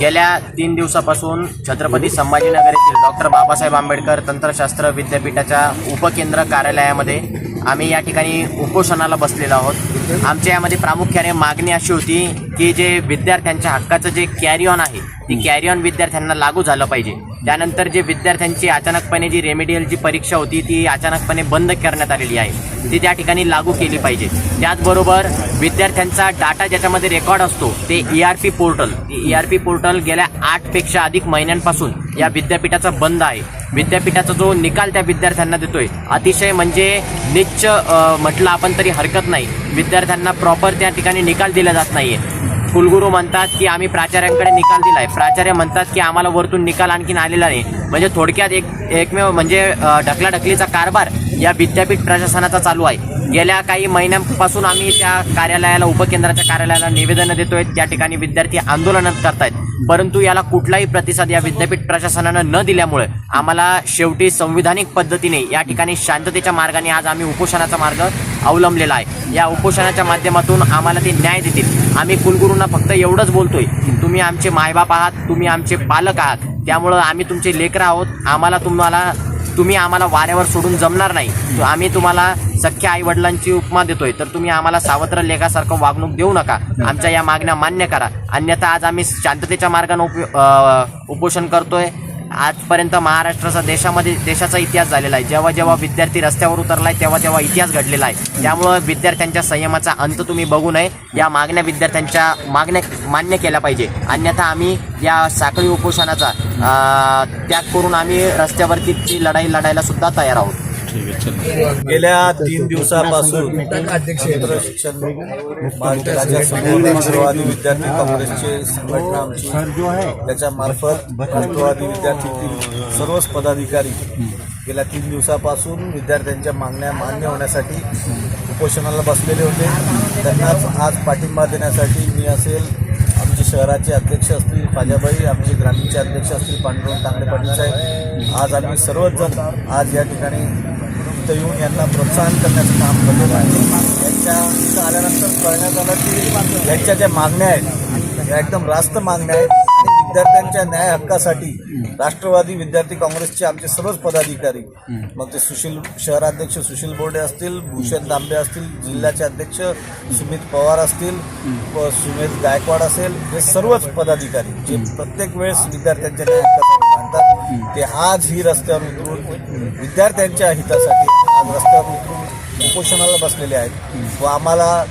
गेल्या तीन दिवसापासून छत्रपती संभाजीनगर येथील डॉक्टर बाबासाहेब आंबेडकर तंत्रशास्त्र विद्यापीठाच्या उपकेंद्र कार्यालयामध्ये आम्ही या ठिकाणी उपोषणाला बसलेलो आहोत. आमच्या यामध्ये प्रामुख्याने मागणी अशी होती की जे विद्यार्थ्यांच्या हक्काचं जे कॅरी ऑन आहे ती कॅरी ऑन विद्यार्थ्यांना लागू झालं पाहिजे. त्यानंतर जे विद्यार्थ्यांची अचानकपणे जी रेमेडियलची परीक्षा होती ती अचानकपणे बंद करण्यात आलेली आहे. ती त्या ठिकाणी लागू केली पाहिजे. त्याचबरोबर विद्यार्थ्यांचा डाटा ज्याच्यामध्ये रेकॉर्ड असतो ते E R P portal E R P portal गेल्या आठपेक्षा अधिक महिन्यांपासून या विद्यापीठाचा बंद आहे. विद्यापीठाचा जो निकाल त्या विद्यार्थ्यांना देतोय अतिशय म्हणजे निच्च म्हटलं आपण तरी हरकत नाही. विद्यार्थ्यांना प्रॉपर त्या ठिकाणी निकाल दिला जात नाहीये. कुलगुरू म्हणतात की आम्ही प्राचार्यांकडे निकाल दिलाय. प्राचार्य म्हणतात की आम्हाला वरतून निकाल आणखीन आलेला नाही. म्हणजे थोडक्यात एक एकमेव म्हणजे ढकलाढकलीचा कारभार या विद्यापीठ प्रशासनाचा चालू आहे. गेल्या काही महिन्यांपासून आम्ही त्या कार्यालयाला उपकेंद्राच्या कार्यालयाला निवेदनं देतोय. त्या ठिकाणी विद्यार्थी आंदोलन करतायत. परंतु याला कुठलाही प्रतिसाद या विद्यापीठ प्रशासनानं न दिल्यामुळे आम्हाला शेवटी संविधानिक पद्धतीने या ठिकाणी शांततेच्या मार्गाने आज आम्ही उपोषणाचा मार्ग अवलंबलेला आहे. या उपोषणाच्या माध्यमातून आम्हाला ते न्याय देतील. आम्ही कुलगुरूंना फक्त एवढंच बोलतोय की तुम्ही आमचे मायबाप आहात तुम्ही आमचे पालक आहात. त्यामुळं आम्ही तुमचे लेकरं आहोत. आम्हाला तुम्हाला तुम्ही आम्हाला वाऱ्यावर सोडून जमणार नाही. आम्ही तुम्हाला सख्या आई वडिलांची उपमा देतोय. तर तुम्ही आम्हाला सावत्र लेखासारखं वागणूक देऊ नका. आमच्या या मागण्या मान्य करा. अन्यथा आज आम्ही शांततेच्या मार्गाने उप उपोषण करतोय. आजपर्यंत महाराष्ट्राचा देशामध्ये देशाचा इतिहास झालेला आहे. जेव्हा जेव्हा विद्यार्थी रस्त्यावर उतरलाय तेव्हा तेव्हा इतिहास घडलेला आहे. त्यामुळं विद्यार्थ्यांच्या संयमाचा अंत तुम्ही बघू नये. या मागण्या विद्यार्थ्यांच्या मागण्या मान्य केल्या पाहिजे. अन्यथा आम्ही या साखळी उपोषणाचा त्याग करून आम्ही रस्त्यावरती ती लढाई लढायला सुद्धा तयार आहोत. गेल्या तीन दिवसापासून शिक्षण राष्ट्रवादी विद्यार्थी काँग्रेसचे संघटना आमची त्याच्यामार्फत राष्ट्रवादी विद्यार्थीतील सर्वच पदाधिकारी गेल्या तीन दिवसापासून विद्यार्थ्यांच्या मागण्या मान्य होण्यासाठी उपोषणाला बसलेले होते. त्यांनाच आज पाठिंबा देण्यासाठी मी असेल. आमचे शहराचे अध्यक्ष असतील पाजाबाई आमचे ग्रामीणचे अध्यक्ष असतील पांडुरंग तांगडे पाटील साहेब. आज आम्ही सर्वच जण आज या ठिकाणी इथं येऊन यांना प्रोत्साहन करण्याचं काम केलेलं आहे. यांच्या इथं आल्यानंतर कळण्यात आलं की यांच्या ज्या मागण्या आहेत या एकदम रास्त मागण्या आहेत. आणि विद्यार्थ्यांच्या न्याय हक्कासाठी राष्ट्रवादी विद्यार्थी काँग्रेसचे आमचे सर्वच पदाधिकारी मग ते सुशील शहराध्यक्ष सुशील बोर्डे असतील भूषण दांबे असतील जिल्ह्याचे अध्यक्ष सुमित पवार असतील सुमित गायकवाड असेल हे सर्वच पदाधिकारी जे प्रत्येक वेळेस विद्यार्थ्यांच्या न्याय हक्कासाठी ते आज ही रस्त्यावर उतरून विद्यार्थ्यांच्या हितासाठी आज रस्त्यावर उतरून उपोषणाला बसलेले आहेत. व आम्हाला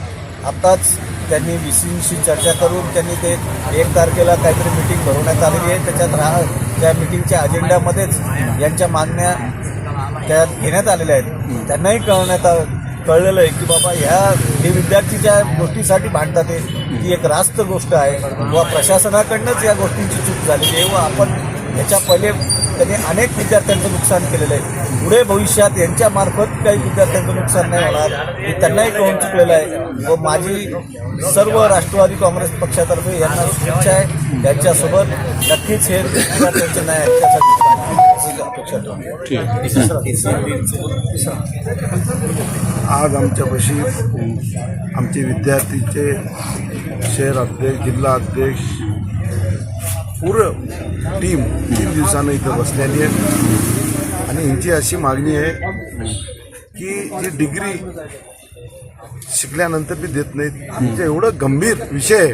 आत्ताच त्यांनी व्ही सींशी चर्चा करून त्यांनी ते एक तारखेला काहीतरी मिटिंग भरवण्यात आलेली आहे. त्याच्यात राहा त्या मिटिंगच्या अजेंड्यामध्येच यांच्या मागण्या त्यात घेण्यात आलेल्या आहेत. त्यांनाही कळवण्यात आ- कळलेलं आहे की बाबा ह्या हे विद्यार्थी ज्या गोष्टीसाठी भांडतात ते ती एक रास्त गोष्ट आहे. व प्रशासनाकडनंच या गोष्टींची चूक झालेली आहे. व आपण ह्याच्या पहिले त्यांनी अनेक विद्यार्थ्यांचं नुकसान केलेलं आहे. पुढे भविष्यात यांच्या मार्फत काही विद्यार्थ्यांचं नुकसान नाही होणार हे त्यांनाही कळून चुकलेलं आहे. व माझी सर्व राष्ट्रवादी काँग्रेस पक्षातर्फे यांना शुभेच्छा आहे. यांच्यासोबत नक्कीच हे विद्यार्थ्यांचे ठेवतो आज आमच्यापाशी आमचे विद्यार्थीचे शहर अध्यक्ष जिल्हा अध्यक्ष पूर्ण टीम तीन दिवसानं इथं बसलेली आहे. आणि यांची अशी मागणी आहे की जी डिग्री शिकल्यानंतर बी देत नाहीत. आमचा एवढं गंभीर विषय आहे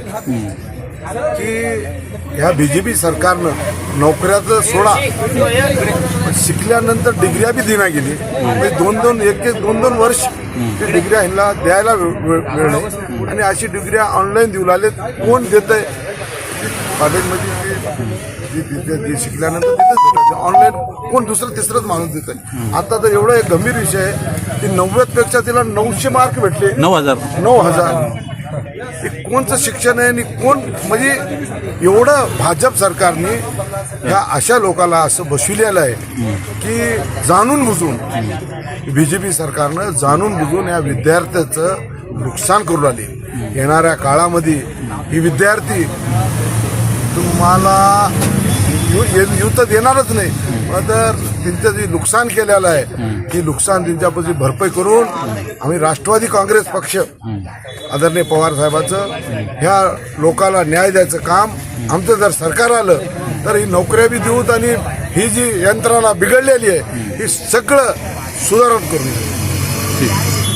की ह्या बी जे पी सरकारनं नोकऱ्याचं सोडा. शिकल्यानंतर डिग्र्या बी देण्या गेली. म्हणजे दोन दोन एक एक दोन दोन वर्ष ते डिग्र्या ह्यांना द्यायला वेळ नाही. आणि अशी डिग्र्या ऑनलाईन देऊ लागले कोण देत आहे कॉलेजमध्ये शिकल्यानंतर तिथेच ऑनलाईन कोण दुसरं तिसरंच माणूस देत आता तर एवढा एक गंभीर विषय आहे की नव्वदपेक्षा तिला नऊशे मार्क भेटले. नऊ हजार. नऊ हजार. कोणचं शिक्षण आहे आणि कोण म्हणजे एवढं भाजप सरकारने ह्या अशा लोकांना असं बसविलेलं आहे की जाणून बुजून बी जे पी सरकारनं जाणून बुजून या विद्यार्थ्याचं नुकसान करू लागले. येणाऱ्या काळामध्ये ही विद्यार्थी तुम्हाला यु येऊ- देणारच नाही. तर त्यांचं जे नुकसान केलेलं आहे ती नुकसान त्यांच्यापासून भरपाई करून आम्ही राष्ट्रवादी काँग्रेस पक्ष आदरणीय पवार साहेबाचं ह्या लोकाला न्याय द्यायचं काम आमचं जर सरकार आलं तर ही नोकऱ्या बी देऊत आणि ही जी यंत्रणा बिघडलेली आहे ही सगळं सुधारण करून ठीक.